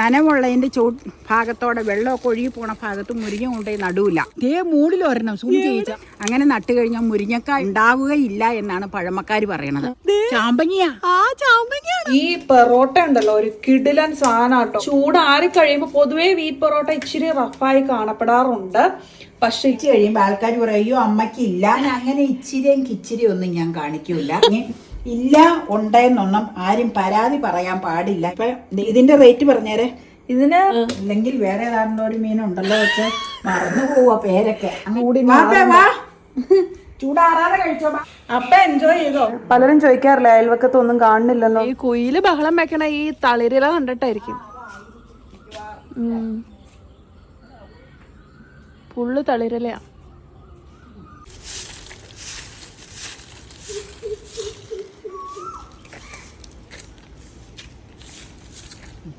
നനവുള്ളതിന്റെ ചോ ഭാഗത്തോടെ വെള്ളമൊക്കെ ഒഴുകി പോണ ഭാഗത്ത് മുരിങ്ങ കൊണ്ടുപോയി നടൂല തേ മൂടിൽ ഒരെണ്ണം സൂം ചെയ്യിച്ച അങ്ങനെ നട്ട് കഴിഞ്ഞാൽ മുരിങ്ങക്ക ഉണ്ടാവുകയില്ല എന്നാണ് പഴമക്കാര് പറയണത്. ചാമ്പങ്ങിയാ. ആ ചാമ്പങ്ങയാണ്. ഈ പെറോട്ട ഉണ്ടല്ലോ ഒരു കിടിലൻ സാധനം ചൂടാറി കഴിയുമ്പോ പൊതുവേ വീറ്റ് പൊറോട്ട ഇച്ചിരി റഫായി കാണപ്പെടാറുണ്ട്. പക്ഷെ ഇച്ചിരി കഴിയുമ്പോൾ ആൾക്കാർ പറയും അയ്യോ ഇല്ല ഞാൻ അങ്ങനെ ഇച്ചിരിയും കിച്ചിരിയും ഒന്നും ഞാൻ കാണിക്കൂല. ഇല്ല ഉണ്ടെന്നൊന്നും ആരും പരാതി പറയാൻ പാടില്ല. ഇപ്പൊ ഇതിന്റെ റേറ്റ് പറഞ്ഞേരെ. ഇതിന് അല്ലെങ്കിൽ വേറെ ഏതാണ്ട് ഒരു മീനുണ്ടല്ലോ വെച്ച് മറന്നു പോവാ പേരൊക്കെ. അങ്ങൂടി വാ, വാ. ചൂടാറാതെ കഴിച്ചോ. അപ്പ എൻജോയ് ചെയ്തോ? പലരും ചോദിക്കാറില്ല അയൽവക്കത്ത് ഒന്നും കാണുന്നില്ലല്ലോ ഈ കുയിൽ ബഹളം വെക്കണ ഈ തളിരില കണ്ടിട്ടായിരിക്കും. പുള്ളു ഫുള്ള് തളിരിലയാ.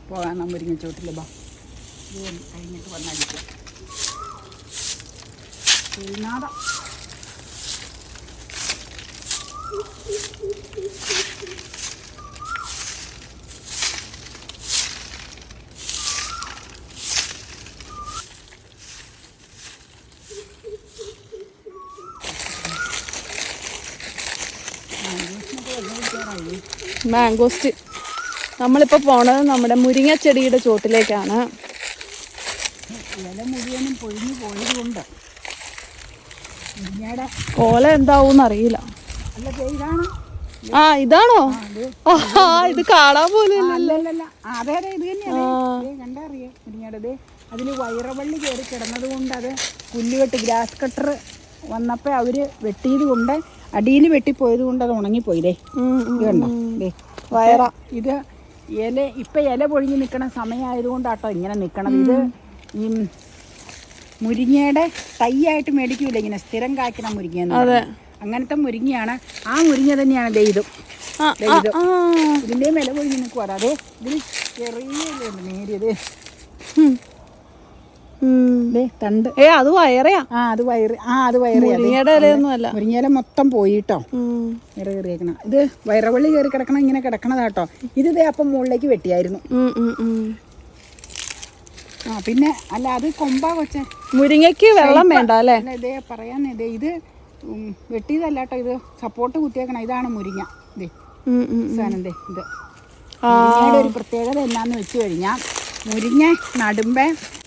പോകാൻ മുരിങ്ങ ചോട്ടിൽ ബാ. കഴിഞ്ഞിട്ട് വന്നടിക്കും ശ്രീനാഥ മാംഗോസ്റ്റ്. നമ്മളിപ്പോ പോണത് നമ്മുടെ മുരിങ്ങ ചെടിയുടെ ചോട്ടിലേക്കാണ്. ഇല മുഴുവനും പൊഴിഞ്ഞു പോയതുകൊണ്ട് മുരിങ്ങയുടെ കോല എന്താവും അറിയില്ല. അല്ല ആ ഇതാണോ? ആ ഇത് കാണാൻ പോലും. അല്ലല്ല അതെ അതെ ഇത് തന്നെയാണ് മുരിങ്ങയുടെ അതിൽ കയറി കിടന്നത് കൊണ്ട് അത് പുല്ലുകെട്ട് ഗ്രാസ് കട്ടർ വന്നപ്പോൾ അവർ വെട്ടിയത് കൊണ്ട് അടിയിൽ വെട്ടിപ്പോയത് കൊണ്ട് അത് ഉണങ്ങിപ്പോയില്ലേ. ഇത് കണ്ടോ? വയറ. ഇത് ഇല ഇപ്പം ഇല പൊഴിഞ്ഞ് നിൽക്കണ സമയമായതുകൊണ്ടാട്ടോ ഇങ്ങനെ നിൽക്കണം ഇത് ഈ മുരിങ്ങയുടെ തൈയായിട്ട് മേടിക്കൂല ഇങ്ങനെ സ്ഥിരം കായ്ക്കണ മുരിങ്ങ. അങ്ങനത്തെ മുരിങ്ങയാണ്. ആ മുരിങ്ങ തന്നെയാണ് ദൈതും ഇതിന്റെയും ഇല വില പൊഴിഞ്ഞ് നിൽക്കുവാ അതെ ഇതിൽ ചെറിയ നേരിയത്. തണ്ട്. ഏ അത് വയറയാ. ആ അത് വയറ്. ആ അത് വയറ് മുരിങ്ങയുടെ ഇലയൊന്നും അല്ല. മുരിങ്ങയില മൊത്തം പോയിട്ടോ. ഇറ കയറിയേക്കണം ഇത് വയറവള്ളി കയറി കിടക്കണം ഇങ്ങനെ കിടക്കണതാട്ടോ. ഇത് ഇതേ അപ്പം മുകളിലേക്ക് വെട്ടിയായിരുന്നു. ആ പിന്നെ അല്ല അത് കൊമ്പാ കൊച്ചെ. മുരിങ്ങയ്ക്ക് വെള്ളം വേണ്ട അല്ലേ? ഇതേ പറയാൻ ഇതേ ഇത് വെട്ടിയതല്ല വെട്ടിയതല്ലാട്ടോ ഇത് സപ്പോർട്ട് കുത്തിയേക്കണം. ഇതാണ് മുരിങ്ങ. ഇതേ. സാധനം ഇത്. ഒരു പ്രത്യേകത എന്നാന്ന് വെച്ച് കഴിഞ്ഞാൽ മുരിങ്ങ നടുമ്പേ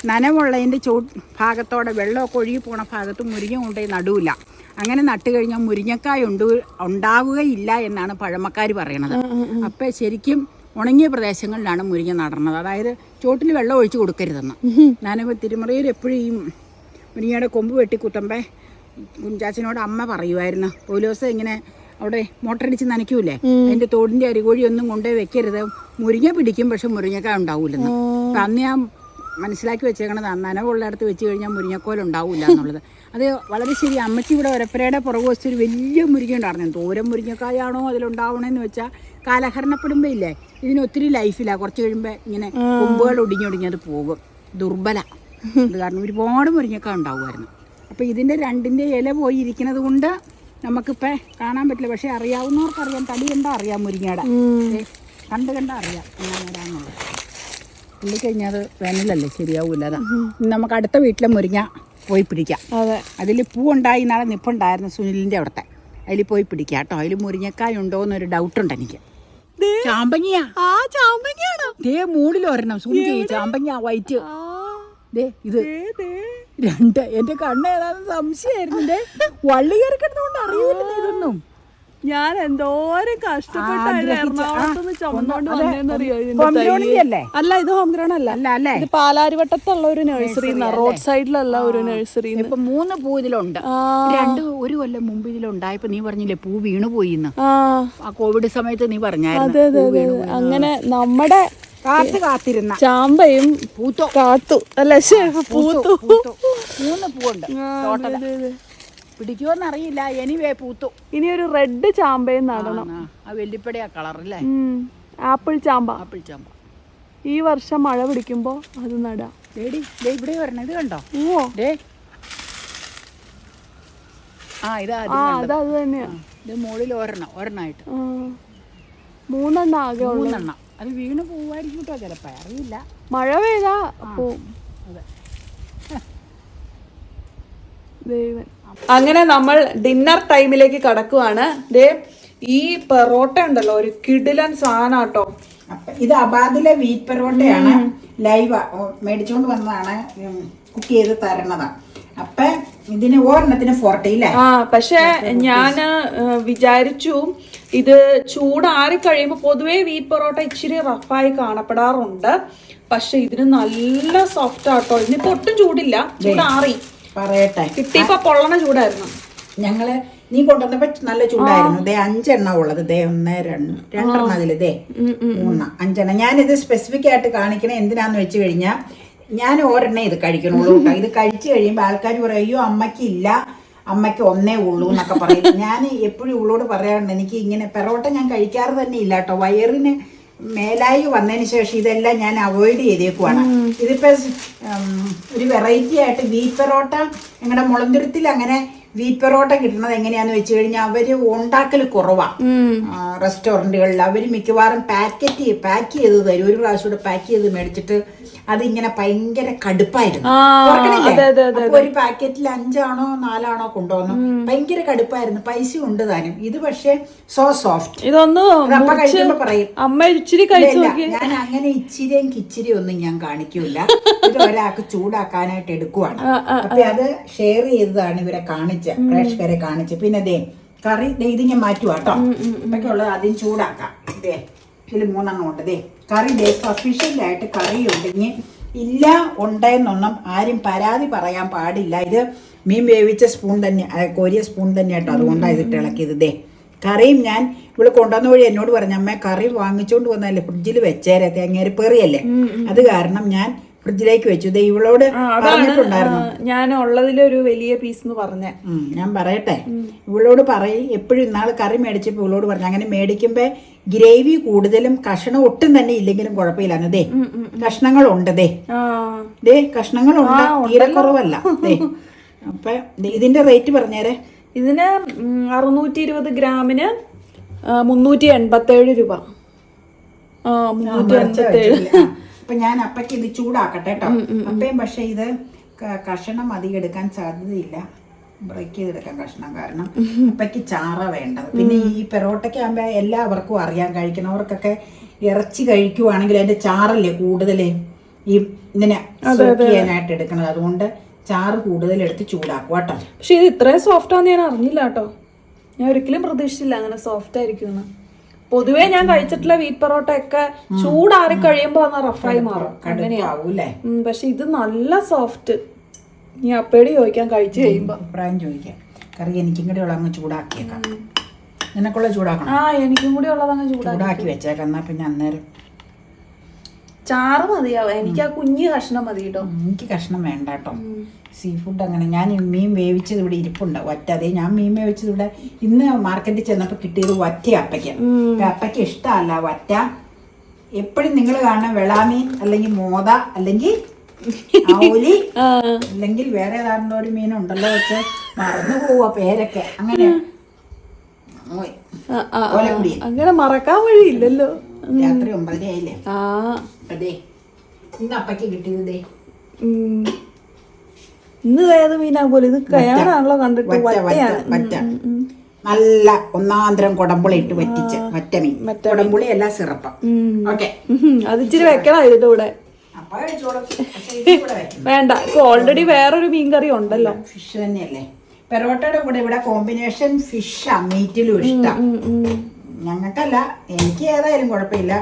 നനവുള്ളതിന്റെ ചൂ ഭാഗത്തോടെ വെള്ളമൊക്കെ ഒഴുകി പോണ ഭാഗത്ത് മുരിങ്ങ കൊണ്ടുപോയി നടൂല അങ്ങനെ നട്ട് കഴിഞ്ഞാൽ മുരിങ്ങക്കായ ഉണ്ട് ഉണ്ടാവുകയില്ല എന്നാണ് പഴമക്കാർ പറയണത്. അപ്പം ശരിക്കും ഉണങ്ങിയ പ്രദേശങ്ങളിലാണ് മുരിങ്ങ നടണത് അതായത് ചോട്ടിൽ വെള്ളം ഒഴിച്ചു കൊടുക്കരുതെന്ന്. ഞാനിപ്പോൾ തിരുമറയിൽ എപ്പോഴും ഈ മുരിങ്ങയുടെ കൊമ്പ് വെട്ടി കുത്തുമ്പേ കുഞ്ചാച്ചനോട് അമ്മ പറയുമായിരുന്നു പോലീസ് ഇങ്ങനെ അവിടെ മോട്ടറടിച്ച് നനയ്ക്കൂലേ? അതിന്റെ തോടിന്റെ അരികോഴി ഒന്നും കൊണ്ടുപോയി വെക്കരുത്. മുരിങ്ങ പിടിക്കും പക്ഷെ മുരിങ്ങക്കായ ഉണ്ടാവൂലെന്ന്. അന്ന് ഞാൻ മനസ്സിലാക്കി വെച്ചേക്കണത് നനവുള്ളിടത്ത് വെച്ച് കഴിഞ്ഞാൽ മുരിങ്ങക്കോലുണ്ടാവില്ല എന്നുള്ളത്. അത് വളരെ ശരി അമ്മച്ചി ഇവിടെ ഒരപ്പരയുടെ പുറകു വെച്ചൊരു വലിയ മുരിങ്ങ ഉണ്ടായിരുന്നു. തോരം മുരിങ്ങക്കായാണോ അതിലുണ്ടാവണമെന്ന് വെച്ചാൽ കാലഹരണപ്പെടുമ്പോൾ ഇല്ലേ ഇതിന് ഒത്തിരി ലൈഫില്ല കുറച്ച് കഴിയുമ്പോൾ ഇങ്ങനെ കൊമ്പുകൾ ഒടിഞ്ഞൊടിഞ്ഞ് അത് പോകും. ദുർബല. അത് കാരണം ഒരുപാട് മുരിങ്ങക്ക ഉണ്ടാവുമായിരുന്നു. അപ്പോൾ ഇതിന്റെ രണ്ടിന്റെ ഇല പോയി ഇരിക്കുന്നത് കൊണ്ട് നമുക്കിപ്പോൾ കാണാൻ പറ്റില്ല. പക്ഷേ അറിയാവുന്നവർക്ക് അറിയാം തടി കണ്ടാൽ അറിയാം മുരിങ്ങയുടെ. കണ്ട് കണ്ടാൽ അറിയാം എങ്ങനെയാണെന്നുള്ളത് പുള്ളി കഴിഞ്ഞാൽ അത് വേനലല്ലേ ശരിയാവൂല. അതാ. നമുക്ക് അടുത്ത വീട്ടിലെ മുരിങ്ങ പോയി പിടിക്കാം. അതെ. അതിൽ ഉണ്ടായി നാളെ നിപ്പുണ്ടായിരുന്നു സുനിലിന്റെ അവിടുത്തെ. അതിൽ പോയി പിടിക്കാം കേട്ടോ. അതിൽ മുരിങ്ങക്കായ ഉണ്ടോ എന്നൊരു ഡൗട്ട് ഉണ്ട് എനിക്ക് ചാമ്പങ്ങിയാ. ആ ചാമ്പങ്ങിയാണോ? ദേ മൂടിൽ ഒരെണ്ണം. സൂം ചെയ്യും. ചാമ്പങ്ങ വൈറ്റ്. ദേ ഇത്. രണ്ട്. എന്റെ കണ്ണ് ഏതാണെന്ന് സംശയമായിരുന്നു വള്ളി കയറി കിടന്നുകൊണ്ട് അറിയൂല ഇതൊന്നും. ഞാൻ എന്തോരം എറണാകുളത്തുനിന്ന് ചുമന്നോണ്ട് വന്നേന്നറിയോ grown അല്ലേ? ഇത് ഹോം ഗ്രൗണ്ട് അല്ല. അല്ല അല്ലേ? ഇത് പാലാരിവട്ടത്തുള്ള ഒരു നഴ്സറി റോഡ് സൈഡിലുള്ള ഒരു നഴ്സറി ഇപ്പൊ മൂന്ന് പൂ ഇതിലുണ്ട്. രണ്ട് ഒരു കൊല്ലം മുമ്പ് ഇതിലുണ്ടായപ്പോ നീ പറഞ്ഞില്ലേ പൂ വീണു പോയിന്ന്. ആ. കോവിഡ് സമയത്ത് നീ പറഞ്ഞായിരുന്നു. അങ്ങനെ നമ്മുടെ കാത്ത് കാത്തിരുന്ന. ചാമ്പയും പൂത്തു. കാത്തു. അല്ലേ പൂത്തു മൂന്ന് പൂവുണ്ട് പിടിക്കുമോന്ന് അറിയില്ല എനിവേ പൂത്തു. ഇനി ഒരു റെഡ് ചാമ്പയും നടണം. ആ, കളർ അല്ലേ ആപ്പിൾ ചാമ്പ. ആപ്പിൾ ചാമ്പ. ഈ വർഷം മഴ പിടിക്കുമ്പോ അത് നടാം. ദേടി ദേ ഇവിടെ വരണം ഇത് കണ്ടോ? ഓ ദേ. ആ ഇതാ ആ. അത് അത് തന്നെയാ. ഇത് മുകളിൽ ഒരെണ്ണം ഒരെണ്ണമായിട്ട് മൂന്നെണ്ണ ആകെ മൂന്നെണ്ണം. അത് വീണ് പോവായിരിക്കും കേട്ടോ ചിലപ്പോൾ അറിയില്ല. മഴ പെയ്താ പോവും. അതെ. ദൈവൻ അങ്ങനെ നമ്മൾ ഡിന്നർ ടൈമിലേക്ക് കടക്കുവാണ്. ദേ ഈ പെറോട്ട ഉണ്ടല്ലോ ഒരു കിടിലൻ സാധനം കേട്ടോ ഇത് അബാദിലെ വീറ്റ് പെറോട്ടയാണ്. ലൈവ് മേടിച്ചുകൊണ്ട് വന്നതാണ് കുക്ക് ചെയ്ത് തരണതാണ് അപ്പൊ ഇതിന് ഒരെണ്ണത്തിന് ഫോർട്ടി ഇല്ലേ ആ പക്ഷെ ഞാൻ ഏഹ്, വിചാരിച്ചു ഇത് ചൂടാറി കഴിയുമ്പോൾ പൊതുവേ വീറ്റ് പൊറോട്ട ഇച്ചിരി റഫായി കാണപ്പെടാറുണ്ട്. പക്ഷെ ഇതിന് നല്ല സോഫ്റ്റ് ആട്ടോ. ഇതിന് ഒട്ടും ചൂടില്ല. ചൂടാറി. പറയട്ടെ. കിട്ടിയപ്പോ പൊള്ളണ ചൂടായിരുന്നു. ഞങ്ങൾ നീ കൊണ്ടുവന്നപ്പോ നല്ല ചൂടായിരുന്നു. ദേ അഞ്ചെണ്ണ ഉള്ളത്. ദേ ഒന്ന് രണ്ട് രണ്ടെണ്ണം അതിൽ ദേ മൂന്ന് അഞ്ചെണ്ണം. ഞാനിത് സ്പെസിഫിക് ആയിട്ട് കാണിക്കണേ എന്തിനാന്ന് വെച്ച് കഴിഞ്ഞാൽ ഞാൻ ഒരെണ്ണേ ഇത് കഴിക്കണുള്ളൂ കേട്ടോ. ഇത് കഴിച്ചു കഴിയുമ്പോൾ ആൾക്കാർ പറയും അയ്യോ അമ്മയ്ക്ക് ഇല്ല അമ്മയ്ക്ക് ഒന്നേ ഉള്ളൂ എന്നൊക്കെ പറയും. ഞാൻ എപ്പോഴും ഉള്ളോട് പറയാറുണ്ട് എനിക്ക് ഇങ്ങനെ പെറോട്ട ഞാൻ കഴിക്കാറ് തന്നെ ഇല്ല കേട്ടോ. വയറിന് മേലായി വന്നതിന് ശേഷം ഇതെല്ലാം ഞാൻ അവോയ്ഡ് ചെയ്തേക്കുവാണ്. ഇതിപ്പോ ഒരു വെറൈറ്റി ആയിട്ട് വീറ്റ് പെറോട്ട ഞങ്ങളുടെ മുളന്തുരുത്തിൽ അങ്ങനെ വീറ്റ് പെറോട്ട കിട്ടുന്നത് എങ്ങനെയാന്ന് വെച്ച് കഴിഞ്ഞാൽ അവർ ഉണ്ടാക്കൽ കുറവാണ് റെസ്റ്റോറന്റുകളിൽ അവർ മിക്കവാറും പാക്കറ്റ് പാക്ക് ചെയ്ത് തരും. ഒരു പ്രാവശ്യം കൂടെ പാക്ക് ചെയ്ത് മേടിച്ചിട്ട് അതിങ്ങനെ ഭയങ്കര കടുപ്പായിരുന്നു. ഒരു പാക്കറ്റിൽ അഞ്ചാണോ നാലാണോ കൊണ്ടുവന്നു. ഭയങ്കര കടുപ്പായിരുന്നു. പൈസ ഉണ്ട് താനും. ഇത് പക്ഷേ സോ സോഫ്റ്റ് ഇതൊന്നും കഴിക്കുമ്പോ പറയും അമ്മ ഇച്ചിരി ഞാൻ അങ്ങനെ ഇച്ചിരിയും കിച്ചിരി ഒന്നും ഞാൻ കാണിക്കൂല ഇത് ഒരാൾക്ക് ചൂടാക്കാനായിട്ട് എടുക്കുവാണ്. അപ്പൊ അത് ഷെയർ ചെയ്തതാണ് ഇവരെ കാണിച്ച പ്രേക്ഷകരെ കാണിച്ച്. പിന്നെ ദേ കറി ദേ ഇത് ഞാൻ മാറ്റുവാട്ടോ ഇതൊക്കെ ഉള്ളത് ആദ്യം ചൂടാക്കാം. ദേ. ഇതിൽ മൂന്നെണ്ണം ഉണ്ട്. ദേ കറി ദേ സഫീഷ്യന്റായിട്ട് കറി ഉണ്ടെങ്കിൽ ഇല്ല ഉണ്ടെന്നൊന്നും ആരും പരാതി പറയാൻ പാടില്ല. ഇത് മീൻ വേവിച്ച സ്പൂൺ തന്നെ കോരിയ സ്പൂൺ തന്നെ കേട്ടോ. അതുകൊണ്ടാണ് ഇതിട്ട് ഇളക്കിയത് ദേ കറിയും ഞാൻ ഇവിടെ കൊണ്ടുവന്ന വഴി എന്നോട് പറഞ്ഞു അമ്മ കറി വാങ്ങിച്ചുകൊണ്ട് വന്നതല്ലേ ഫ്രിഡ്ജിൽ വെച്ചേരെ തേങ്ങേരി പെറിയല്ലേ? അത് കാരണം ഞാൻ ഫ്രിഡ്ജിലേക്ക് വെച്ചു. ദേ ഇവളോട് പറഞ്ഞിട്ടുണ്ടായിരുന്നു. ഞാൻ ഉള്ളതിലൊരു വലിയ പീസ് എന്ന് പറഞ്ഞേ. ഞാൻ പറയട്ടെ. ഇവളോട് പറയും എപ്പോഴും ഇന്നാൾ കറി മേടിച്ചപ്പോൾ ഇവളോട് പറഞ്ഞു അങ്ങനെ മേടിക്കുമ്പോ ഗ്രേവി കൂടുതലും കഷണം ഒട്ടും തന്നെ ഇല്ലെങ്കിലും കുഴപ്പമില്ലാന്ന്. ദേ കഷ്ണങ്ങളുണ്ട് ദേ. ദേ കഷ്ണങ്ങളുണ്ട്. തീരെ കുറവല്ല. ദേ അപ്പൊ ഇതിന്റെ റേറ്റ് പറഞ്ഞേരെ. ഇതിന് അറുന്നൂറ്റി ഇരുപത് ഗ്രാമിന് മുന്നൂറ്റി എൺപത്തേഴ് രൂപ. മുന്നൂറ്റി എൺപത്തേഴ് അപ്പൊ ഞാൻ അപ്പയ്ക്ക് ഇത് ചൂടാക്കട്ടെ കേട്ടോ അപ്പയും പക്ഷെ ഇത് കഷണം അധികം എടുക്കാൻ സാധ്യതയില്ല. ബ്രേക്ക് ചെയ്തെടുക്കാൻ കഷ്ണം കാരണം. അപ്പയ്ക്ക് ചാറ വേണ്ടത്. പിന്നെ ഈ പെറോട്ടയ്ക്ക് ആകുമ്പോ എല്ലാവർക്കും അറിയാം കഴിക്കുന്നവർക്കൊക്കെ ഇറച്ചി കഴിക്കുവാണെങ്കിൽ അതിന്റെ ചാറല്ലേ കൂടുതൽ ഈ ഇങ്ങനെ ചെയ്യാനായിട്ട് എടുക്കണത്. അതുകൊണ്ട് ചാറ് കൂടുതൽ എടുത്ത് ചൂടാക്കുക കേട്ടോ പക്ഷെ ഇത് ഇത്രയും സോഫ്റ്റ് ആണെന്ന് ഞാൻ അറിഞ്ഞില്ല കേട്ടോ ഞാൻ ഒരിക്കലും പ്രതീക്ഷിച്ചില്ല അങ്ങനെ സോഫ്റ്റ് ആയിരിക്കുമെന്ന്. പൊതുവേ ഞാൻ കഴിച്ചിട്ടുള്ള വീറ്റ് പൊറോട്ട ഒക്കെ ചൂടാറി കഴിയുമ്പോ അന്ന് റഫായി മാറും. അങ്ങനെയാ. കടുപ്പാവൂല്ലേ? പക്ഷെ ഇത് നല്ല സോഫ്റ്റ് നീ അപ്പേടി ചോദിക്കാൻ കഴിച്ചു കഴിയുമ്പോ. അഭിപ്രായം ചോദിക്കാം. കറി എനിക്കും കൂടി ഉള്ള അങ്ങ് ചൂടാക്കിയേക്കാം. നിനക്കുള്ള ചൂടാക്കണം? ആ എനിക്കും കൂടി ഉള്ളതങ്ങ് അങ്ങ് ചൂടാക്കി വെച്ചേക്കാം എന്നാ പിന്നെ അന്നേരം ചാറ് മതിയാവും. എനിക്ക് ആ കുഞ്ഞു കഷ്ണം മതി കേട്ടോ. എനിക്ക് കഷ്ണം വേണ്ട കേട്ടോ. സീ ഫുഡ് അങ്ങനെ ഞാൻ മീൻ വേവിച്ചത് ഇവിടെ ഇരിപ്പുണ്ട് ഒറ്റ. അതേ ഞാൻ മീൻ വേവിച്ചത് ഇവിടെ ഇന്ന് മാർക്കറ്റിൽ ചെന്നപ്പോൾ കിട്ടിയത് ഒറ്റ അപ്പയ്ക്ക് അപ്പൊ അപ്പയ്ക്ക് ഇഷ്ടമല്ല ഒറ്റ. എപ്പോഴും നിങ്ങൾ കാണുന്ന വെളാമീൻ അല്ലെങ്കിൽ മോത അല്ലെങ്കിൽ ഔലി അല്ലെങ്കിൽ വേറെ ഏതാണ്ട് ഒരു മീനുണ്ടല്ലോ വെച്ച് മറന്നു പോവാ പേരൊക്കെ. അങ്ങനെ. അങ്ങനെ മറക്കാൻ വഴിയില്ലല്ലോ. രാത്രി ഒമ്പതരയായില്ലേ? ആ. അതെ. ഇന്ന് അപ്പയ്ക്ക് കിട്ടിയത്. ഇന്ന് ഏത് മീനാ പോലെ? ഇത് കയാണാണല്ലോ കണ്ടിട്ട്. നല്ല ഒന്നാന്തരം കുടമ്പുളി ഇട്ട് വറ്റിച്ച്. മറ്റ മീൻ. കുടമ്പുളി അല്ല സിറപ്പ്. ഓക്കെ. അത് ഇച്ചിരി വെക്കണം ഇതിന്റെ കൂടെ? വേണ്ട. ഇപ്പൊ ഓൾറെഡി വേറൊരു മീൻ കറി ഉണ്ടല്ലോ. ഫിഷ് തന്നെയല്ലേ. പെറോട്ടയുടെ കൂടെ ഇവിടെ കോമ്പിനേഷൻ ഫിഷാ മീറ്റിലും ഇഷ്ടം. ഞങ്ങൾക്കല്ല എനിക്ക് ഏതായാലും കുഴപ്പമില്ല.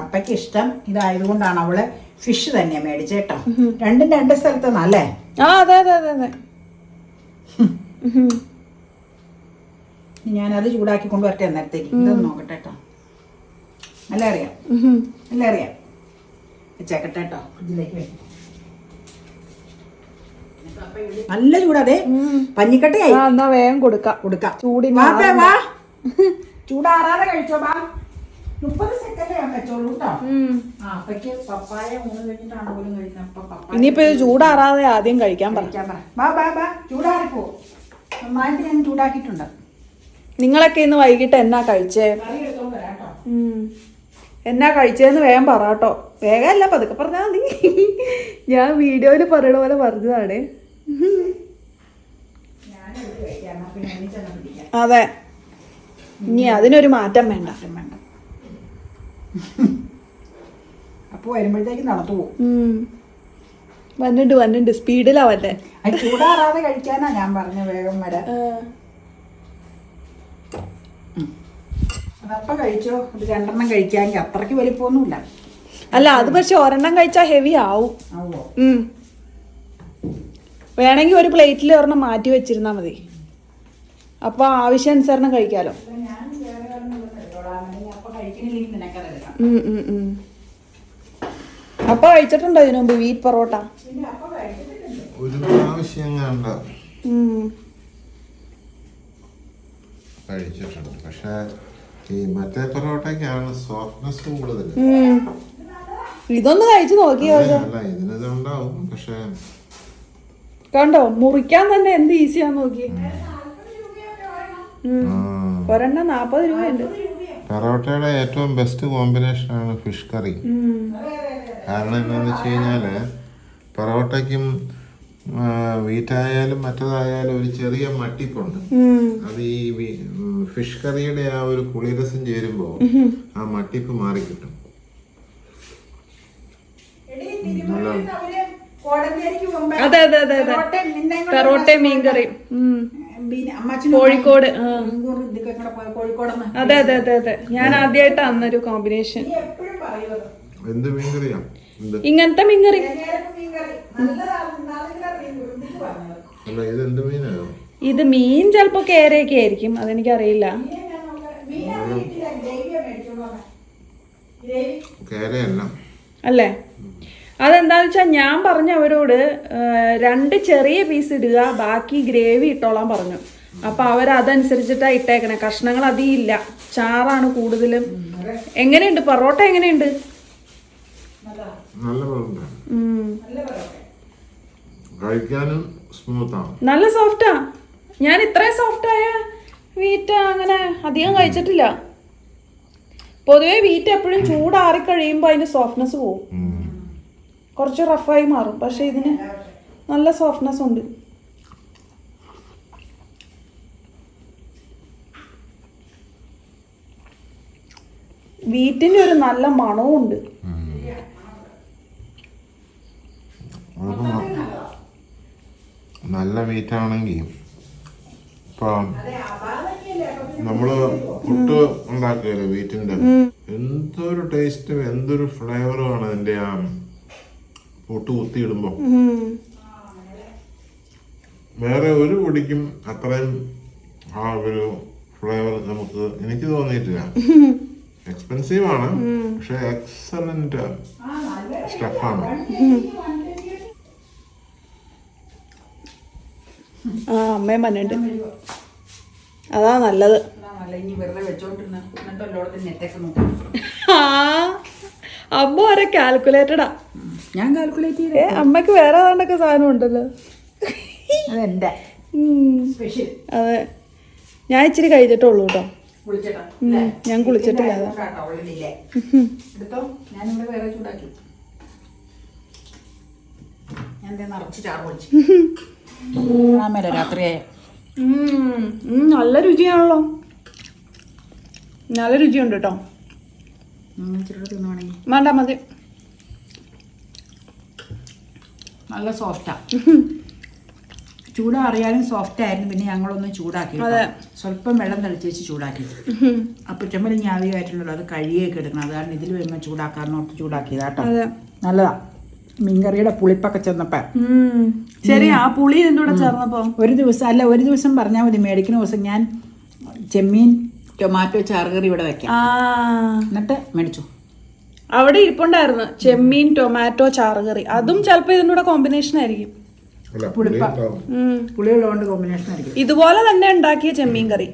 അപ്പയ്ക്ക് ഇഷ്ടം ഇതായതുകൊണ്ടാണ് അവൾ ഫിഷ് തന്നെ മേടിച്ചേട്ടോ. രണ്ടും രണ്ട് സ്ഥലത്ത് നല്ലേ ആ അതെ അതെ അതെ അതെ. ഞാനത് ചൂടാക്കി കൊണ്ടുവരട്ടെ അന്നേരത്തേക്ക്. ഇതൊന്ന് നോക്കട്ടെ കേട്ടോ നല്ല അറിയാം അല്ല നല്ല അറിയാം വെച്ചേക്കട്ടെ കേട്ടോ ഫ്രിഡ്ജിലേക്ക് വെക്കാം. നല്ല ചൂടാതെ പഞ്ഞിക്കട്ടയായി. ആ എന്നാ വേഗം കൊടുക്കാം. കൊടുക്കാം. ചൂടി വാ. ചൂടാറാതെ കഴിച്ചോ ബാ. മുപ്പത് സെക്കൻഡ് ഞാൻ വെച്ചോളൂ കേട്ടോ ആ അപ്പയ്ക്ക് പപ്പായ മൂന്ന് കഴിഞ്ഞിട്ടാണ് പോലും കഴിക്കുന്നത് അപ്പൊ പപ്പായ ഇനിയിപ്പോ ഇത് ചൂടാറാതെ ആദ്യം കഴിക്കാൻ പറ. കഴിക്കാൻ പറ. ബാ ചൂടാറിപ്പോ. നന്നായിട്ട് ഞാൻ ചൂടാക്കിയിട്ടുണ്ട്. നിങ്ങളൊക്കെ ഇന്ന് വൈകിട്ട് എന്നാ കഴിച്ചേ. എന്നാ കഴിച്ചതെന്ന് വേഗം പറ കേട്ടോ അല്ല പതുക്കെ പറഞ്ഞാ മതി. ഞാൻ വീഡിയോയിൽ പറയണ പോലെ പറഞ്ഞതാണ്. അതെ. ഇനി അതിനൊരു മാറ്റം വേണ്ട. വേണ്ട. അപ്പോൾ വരുമ്പോഴത്തേക്ക് നടത്തു പോകും. വന്നിട്ട് വന്നിട്ട് സ്പീഡിലാവല്ലേ ചൂടാറാതെ കഴിക്കാനാ ഞാൻ പറഞ്ഞ വേഗം വരെ അതപ്പം കഴിച്ചോ? അത് രണ്ടെണ്ണം കഴിക്കാമെങ്കിൽ അത്രയ്ക്ക് വലിപ്പമൊന്നുമില്ല. അല്ല അത് പക്ഷെ ഒരെണ്ണം കഴിച്ചാ ഹെവി ആവും. വേണമെങ്കിൽ ഒരു പ്ലേറ്റിൽ ഒരെണ്ണം മാറ്റി വെച്ചിരുന്നാൽ മതി. അപ്പോൾ ആവശ്യാനുസരണം അല്ലെങ്കിൽ അപ്പം കഴിച്ചിട്ടുണ്ടോ ഇതിനു മുമ്പ് വീറ്റ് പൊറോട്ട? ഒരു പ്രാവശ്യം കണ്ട. കഴിച്ചിട്ടുണ്ട്. പക്ഷെ ഈ മറ്റേ പൊറോട്ടയ്ക്കാണ് സോഫ്റ്റ്നെസ് കൂടുതൽ. ഇതൊന്ന് കഴിച്ചു നോക്കിയോ? ഉണ്ടാവും പക്ഷെ കണ്ടോ മുറിക്കാൻ തന്നെ എന്ത് ഈസിയാന്ന് നോക്കി. ആ, ഒരെണ്ണം നാപ്പത് രൂപയുണ്ട്. പൊറോട്ടയുടെ ഏറ്റവും ബെസ്റ്റ് കോമ്പിനേഷൻ ആണ് ഫിഷ് കറി കാരണം എന്താണെന്ന് വെച്ച് കഴിഞ്ഞാൽ പൊറോട്ടയ്ക്കും വീറ്റായാലും മറ്റേതായാലും ഒരു ചെറിയ മട്ടിപ്പുണ്ട്. അത് ഈ ഫിഷ് കറിയുടെ ആ ഒരു കുളിരസം ചേരുമ്പോൾ ആ മട്ടിപ്പ് മാറി കിട്ടും അതെ അതെ അതെ അതെ. പൊറോട്ടയും മീൻകറിയും. കോഴിക്കോട് അതെ അതെ അതെ അതെ. ഞാൻ ആദ്യമായിട്ട് അന്നൊരു കോമ്പിനേഷൻ എന്ത് മീൻകറിയാ? ഇങ്ങനത്തെ മീൻകറി. ഇത് എന്ത് മീനാണ് ഇത് മീൻ ചിലപ്പോ കേരയൊക്കെ ആയിരിക്കും അതെനിക്കറിയില്ല. അറിയില്ല അല്ലേ? അതെന്താന്ന് വെച്ചാൽ ഞാൻ പറഞ്ഞ അവരോട് രണ്ട് ചെറിയ പീസ് ഇടുക ബാക്കി ഗ്രേവി ഇട്ടോളാൻ പറഞ്ഞു. അപ്പൊ അവർ അതനുസരിച്ചിട്ടാ ഇട്ടേക്കണേ. കഷ്ണങ്ങൾ അധികം ഇല്ല. ചാറാണ് കൂടുതലും. എങ്ങനെയുണ്ട്? പൊറോട്ട എങ്ങനെയുണ്ട്. കഴിക്കാനും സ്മൂത്താണ് നല്ല സോഫ്റ്റാ ഞാൻ ഇത്രയും സോഫ്റ്റ് ആയ വീറ്റ അങ്ങനെ അധികം കഴിച്ചിട്ടില്ല. പൊതുവെ വീറ്റ് എപ്പോഴും ചൂടാറി കഴിയുമ്പോൾ അതിന്റെ സോഫ്റ്റ്നെസ് പോകും കുറച്ച് റഫായി മാറും. പക്ഷെ ഇതിന് നല്ല സോഫ്റ്റ്നെസ് ഉണ്ട്. വീറ്റിന്റെ ഒരു നല്ല മണവും ഉണ്ട്. നല്ല വീറ്റാണെങ്കിൽ ഇപ്പം നമ്മൾ പുട്ട് ഉണ്ടാക്കുകയല്ലേ വീറ്റിന്റെ എന്തൊരു ടേസ്റ്റും എന്തൊരു ഫ്ലേവറും ആണ് അതിന്റെ ആ പുട്ട് കുത്തിയിടുമ്പോ. വേറെ ഒരു പൊടിക്കും അത്രയും ആ ഒരു ഫ്ലേവർ നമുക്ക് എനിക്ക് തോന്നിയിട്ടില്ല. എക്സ്പെൻസീവ് ആണ് പക്ഷെ എക്സലന്റ് സ്റ്റഫാണ് ആ അമ്മയും മനുണ്ട് അതാ നല്ലത്. അമ്മ വരെ കാൽക്കുലേറ്റഡാ ഞാൻ കാൽക്കുലേറ്റ് ചെയ്ത്. അമ്മയ്ക്ക് അമ്മയ്ക്ക് വേറെ ഏതാണ്ടൊക്കെ സാധനം ഉണ്ടല്ലോ. അതെന്റെ. സ്പെഷ്യൽ അതെ. ഞാൻ ഇച്ചിരി കഴിഞ്ഞിട്ടുള്ളൂ കേട്ടോ. ഞാൻ കുളിച്ചിട്ടില്ല രാത്രിയായ. നല്ല രുചിയാണല്ലോ. നല്ല രുചിയുണ്ട് കേട്ടോ. വേണ്ട മതി. നല്ല സോഫ്റ്റാ ചൂടാറിയാലും സോഫ്റ്റ് ആയിരുന്നു. പിന്നെ ഞങ്ങളൊന്ന് ചൂടാക്കി. സ്വല്പം വെള്ളം തെളിച്ച് വെച്ച് ചൂടാക്കി. അപ്പൊ ഞാവിയായിട്ടുണ്ടല്ലോ അത് കഴിയൊക്കെ എടുക്കണം. അത് കാരണം ഇതിൽ വരുമ്പോൾ ചൂടാക്കാറിനോട്ട് ചൂടാക്കിയത് കേട്ടോ അതെ. നല്ലതാ. മീൻകറിയുടെ പുളിപ്പൊക്കെ ചെന്നപ്പോ. ശരി ആ പുളി എന്തുകൂടെ കൂടെ ചേർന്നപ്പോ ഒരു ദിവസം അല്ല ഒരു ദിവസം പറഞ്ഞാൽ മതി. മേടിക്കുന്ന ദിവസം ഞാൻ ചെമ്മീൻ ടൊമാറ്റോ ചാറുകറി ഇവിടെ വെക്കാം. എന്നിട്ട് മേടിച്ചു. അവിടെ ഇരിപ്പുണ്ടായിരുന്നു. ചെമ്മീൻ ടൊമാറ്റോ ചാറുകറി. അതും ചിലപ്പോ ഇതിന്റെ കൂടെ കോമ്പിനേഷൻ ആയിരിക്കും. പുളിപ്പ. പുളിയുള്ളതുകൊണ്ട് കോമ്പിനേഷൻ ആയിരിക്കും. ഇതുപോലെ തന്നെ ഉണ്ടാക്കിയ ചെമ്മീൻ കറി.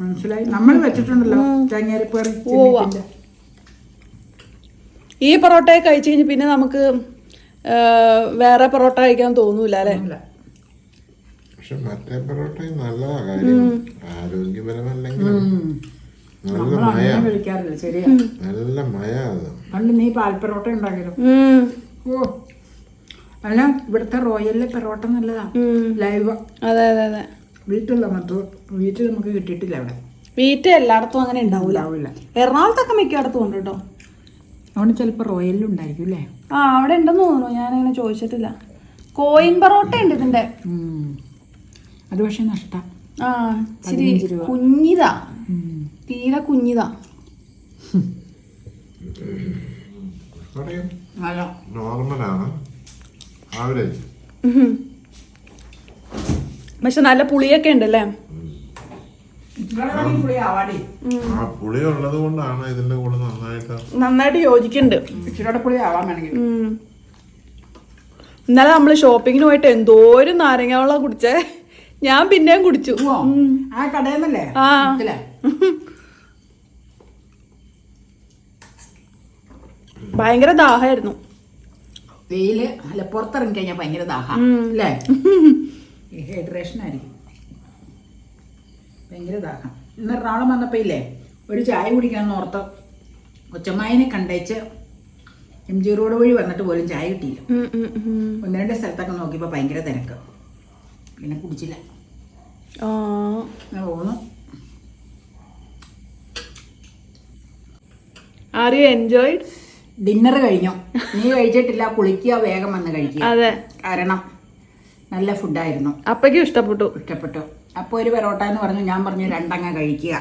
മനസ്സിലായി? നമ്മൾ വെച്ചിട്ടുണ്ടല്ലോ കറി ഈ പൊറോട്ട കഴിച്ചു കഴിഞ്ഞ് പിന്നെ നമുക്ക് വേറെ പൊറോട്ട കഴിക്കാൻ തോന്നൂല അല്ലേ? പക്ഷെ മറ്റേ പൊറോട്ടയും നല്ലതാ. കാര്യം ആരോഗ്യപരമല്ലെങ്കിലും നമ്മൾ അങ്ങനെ കഴിക്കാറില്ല ശരിയാ. നല്ല മയ പണ്ട് നീ പാൽപ്പറോട്ട ഉണ്ടാക്കിയത് ഉം. ഓ. അല്ല ഇവിടുത്തെ റോയലിലെ പെറോട്ട നല്ലതാ. ലൈവ്. അതെ അതെ അതെ. വീട്ടിലുള്ള മറ്റു വീട്ടിൽ നമുക്ക് കിട്ടിയിട്ടില്ല അവിടെ. വീട്ടിൽ എല്ലായിടത്തും അങ്ങനെ ഉണ്ടാവൂല. ഉണ്ടാവില്ല എറണാകുളത്തൊക്കെ മിക്കയിടത്തും ഉണ്ട് കേട്ടോ. അവിടെ ചിലപ്പോൾ റോയലിൽ ഉണ്ടായിരിക്കും അല്ലേ? ആ അവിടെ ഉണ്ടെന്ന് തോന്നുന്നു. ഞാൻ അങ്ങനെ ചോദിച്ചിട്ടില്ല. കോയിൻ പൊറോട്ട ഉണ്ട് ഇതിന്റെ അത് പക്ഷേ നഷ്ടം. ആ ഇച്ചിരി പതിനഞ്ച് രൂപ. കുഞ്ഞിതാ. തീരെ കുഞ്ഞിതാ. പറയും. നോർമലാണ്. ആവറേജ്. പക്ഷെ നല്ല പുളിയൊക്കെ ഉണ്ടല്ലേ? ആവാടി. ആ പുളി ഉള്ളത് കൊണ്ടാണ് ഇതിന്റെ കൂടെ നന്നായിട്ട് നന്നായിട്ട് യോജിക്കുന്നുണ്ട്. ഇച്ചിരിയുടെ പുളി ആവാൻ വേണമെങ്കിൽ. ഉം. ഇന്നലെ നമ്മൾ ഷോപ്പിങ്ങിന് പോയിട്ട് എന്തോരം നാരങ്ങ വെള്ളം കുടിച്ചേ. ഞാൻ പിന്നെയും കുടിച്ചു. ആ കടയെന്നല്ലേ? ആ. ഭയങ്കര ദാഹമായിരുന്നു. വെയിൽ അല്ല പുറത്തിറങ്ങി കഴിഞ്ഞാൽ ഭയങ്കര ദാഹം. അല്ലേ ഹൈഡ്രേഷൻ ആയിരിക്കും. ഭയങ്കര ദാഹം. ഇന്ന് എറണാകുളം വന്നപ്പോൾ ഇല്ലേ ഒരു ചായ കുടിക്കാമെന്ന് ഓർത്ത് കൊച്ചമ്മായിനെ കണ്ടേച്ച് എം ജി റോഡ് വഴി വന്നിട്ട് പോലും ചായ കിട്ടിയില്ല. ഒന്ന് രണ്ട് സ്ഥലത്തൊക്കെ നോക്കിയപ്പോൾ ഭയങ്കര തിരക്ക്. പിന്നെ കുടിച്ചില്ല. ആ. ഞാൻ പോകുന്നു. ആർ യു എൻജോയ്ഡ് ഡിന്നർ കഴിഞ്ഞു. നീ കഴിച്ചിട്ടില്ല കുളിക്കുക വേഗം വന്ന് കഴിക്കുക. അതെ. കാരണം നല്ല ഫുഡായിരുന്നു. അപ്പയ്ക്കും ഇഷ്ടപ്പെട്ടു. ഇഷ്ടപ്പെട്ടു. അപ്പൊ ഒരു പെറോട്ട എന്ന് പറഞ്ഞു ഞാൻ പറഞ്ഞു രണ്ടങ്ങ കഴിക്കുക.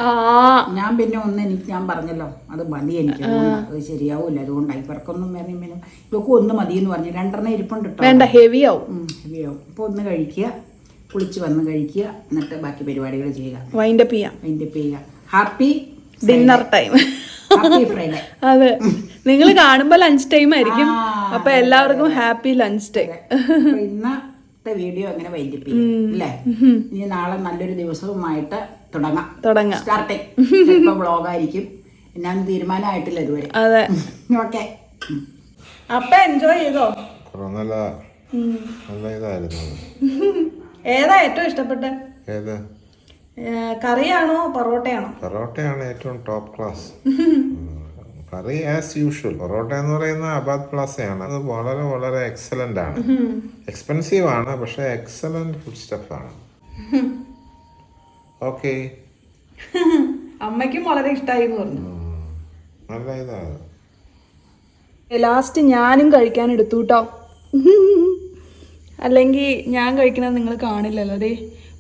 ഞാൻ പിന്നെ ഒന്ന് എനിക്ക് ഞാൻ പറഞ്ഞല്ലോ അത് മതി എനിക്ക്. അത് ശരിയാവൂല അതുകൊണ്ടായി ഇവർക്കൊന്നും വേറെ പിന്നെ ഇവക്കും ഒന്ന് മതി എന്ന് പറഞ്ഞു. രണ്ടെണ്ണം ഇരിപ്പുണ്ട് കേട്ടോ വേണ്ട ഹെവി ആവും. ഹെവി അപ്പോൾ ഒന്ന് കഴിക്കുക. കുളിച്ച് വന്ന് കഴിക്കുക. എന്നിട്ട് ബാക്കി പരിപാടികൾ ചെയ്യുക. വൈൻഡപ്പ് ചെയ്യാം. വൈൻഡപ്പ് ചെയ്യുക. Happy dinner time happy Friday അതെ. നിങ്ങൾ കാണുമ്പോൾ ലഞ്ച് ടൈം ആയിരിക്കും. അപ്പൊ എല്ലാവർക്കും ഹാപ്പി ലഞ്ച് ടൈം ഇന്നത്തെ വീഡിയോ അങ്ങനെ അല്ലേ? ഇനി നാളെ നല്ലൊരു ദിവസവുമായിട്ട് തുടങ്ങാം. തുടങ്ങാം. സ്റ്റാർട്ടിങ് ചിലപ്പോൾ വ്ളോഗായിരിക്കും എന്നാന്ന് തീരുമാനമായിട്ടില്ല ഇതുവരെ. അതെ. ഓക്കെ അപ്പൊ എൻജോയ് ചെയ്തോ? നല്ല ഇതായിരുന്നു. ഏതാ ഏറ്റവും ഇഷ്ടപ്പെട്ട ഏത്? കറിയാണോ പൊറോട്ടയാണോ? പൊറോട്ടയാണ് ഏറ്റവും top class curry as usual parotta എന്ന് പറയുന്ന അബാദ് പ്ലാസയാണ് അത് വളരെ വളരെ എക്സലന്റ് ആണ്. എക്സ്പെൻസീവ് ആണ് പക്ഷെ എക്സലന്റ് ഫുഡ് സ്റ്റഫ് ആണ്. ഓക്കെ അമ്മയ്ക്കും വളരെ ഇഷ്ടമായി പറഞ്ഞു. നല്ല ഇതാണ്. ലാസ്റ്റ് ഞാനും കഴിക്കാൻ എടുത്തു കേട്ടോ. അല്ലെങ്കിൽ ഞാൻ കഴിക്കണത് നിങ്ങൾ കാണില്ലല്ലോ. അതെ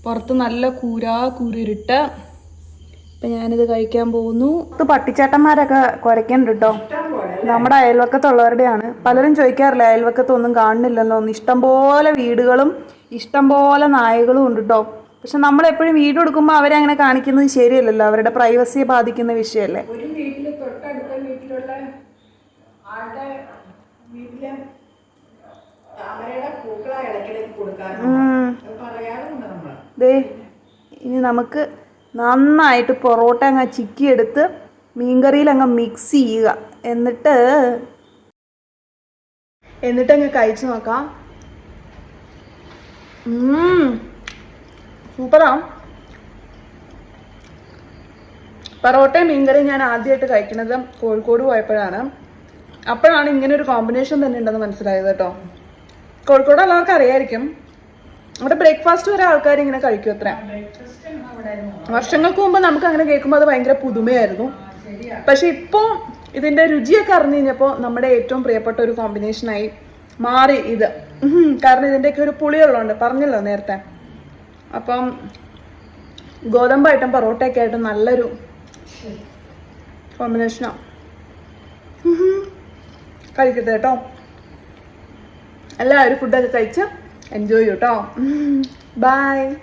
പുറത്ത് നല്ല കൂരാ കൂരിരുട്ട്. ഇപ്പം ഞാനിത് കഴിക്കാൻ പോകുന്നു. ഇത് പട്ടിച്ചാട്ടന്മാരൊക്കെ കുരയ്ക്കുന്നുണ്ട് കേട്ടോ നമ്മുടെ അയൽവക്കത്തുള്ളവരുടെയാണ്. പലരും ചോദിക്കാറില്ല അയൽവക്കത്തൊന്നും കാണുന്നില്ലല്ലോ. ഒന്ന് ഇഷ്ടംപോലെ വീടുകളും ഇഷ്ടംപോലെ നായകളും ഉണ്ട് കേട്ടോ പക്ഷെ നമ്മളെപ്പോഴും വീട് കൊടുക്കുമ്പോൾ അവരെ അങ്ങനെ കാണിക്കുന്നത് ശരിയല്ലല്ലോ. അവരുടെ പ്രൈവസിയെ ബാധിക്കുന്ന വിഷയമല്ലേ ഒരു വീട്ടിൽ തൊട്ടടുത്ത വീട്ടിലുള്ള ആളുടെ വീട്ടിലെ താമരയുടെ പൂക്കളാ ഇടയ്ക്കിടയ്ക്ക് കൊടുക്കാറുണ്ട് ഉം. അത് പറയാറുണ്ട് നമ്മൾ ദേ ഇനി നമുക്ക് നന്നായിട്ട് പൊറോട്ട അങ്ങ് ചിക്കി എടുത്ത് മീൻകറിയിൽ അങ്ങ് മിക്സ് ചെയ്യുക. എന്നിട്ട് എന്നിട്ട് അങ്ങ് കഴിച്ചു നോക്കാം. സൂപ്പറാ. പൊറോട്ടയും മീൻകറിയും ഞാൻ ആദ്യമായിട്ട് കഴിക്കുന്നത് കോഴിക്കോട് പോയപ്പോഴാണ്. അപ്പോഴാണ് ഇങ്ങനെ ഒരു കോമ്പിനേഷൻ തന്നെ ഉണ്ടെന്ന് മനസ്സിലായത് കേട്ടോ. കോഴിക്കോട് എല്ലാവർക്കും അറിയായിരിക്കും അവിടെ ബ്രേക്ക്ഫാസ്റ്റ് വരെ ആൾക്കാർ ഇങ്ങനെ കഴിക്കും അത്ര. വർഷങ്ങൾക്ക് മുമ്പ് നമുക്ക് അങ്ങനെ കേൾക്കുമ്പോൾ അത് ഭയങ്കര പുതുമയായിരുന്നു. പക്ഷെ ഇപ്പോൾ ഇതിന്റെ രുചിയൊക്കെ അറിഞ്ഞു കഴിഞ്ഞപ്പോൾ നമ്മുടെ ഏറ്റവും പ്രിയപ്പെട്ട ഒരു കോമ്പിനേഷനായി മാറി ഇത്. കാരണം ഇതിന്റെയൊക്കെ ഒരു പുളിയുള്ളതുണ്ട് പറഞ്ഞല്ലോ നേരത്തെ. അപ്പം ഗോതമ്പായിട്ടും പൊറോട്ടയൊക്കെ ആയിട്ടും നല്ലൊരു കോമ്പിനേഷനാണ് കഴിക്കട്ടെ കേട്ടോ. എല്ലാവരും ഫുഡൊക്കെ കഴിച്ച് എൻജോയ് ചെയ്യും കേട്ടോ ബൈ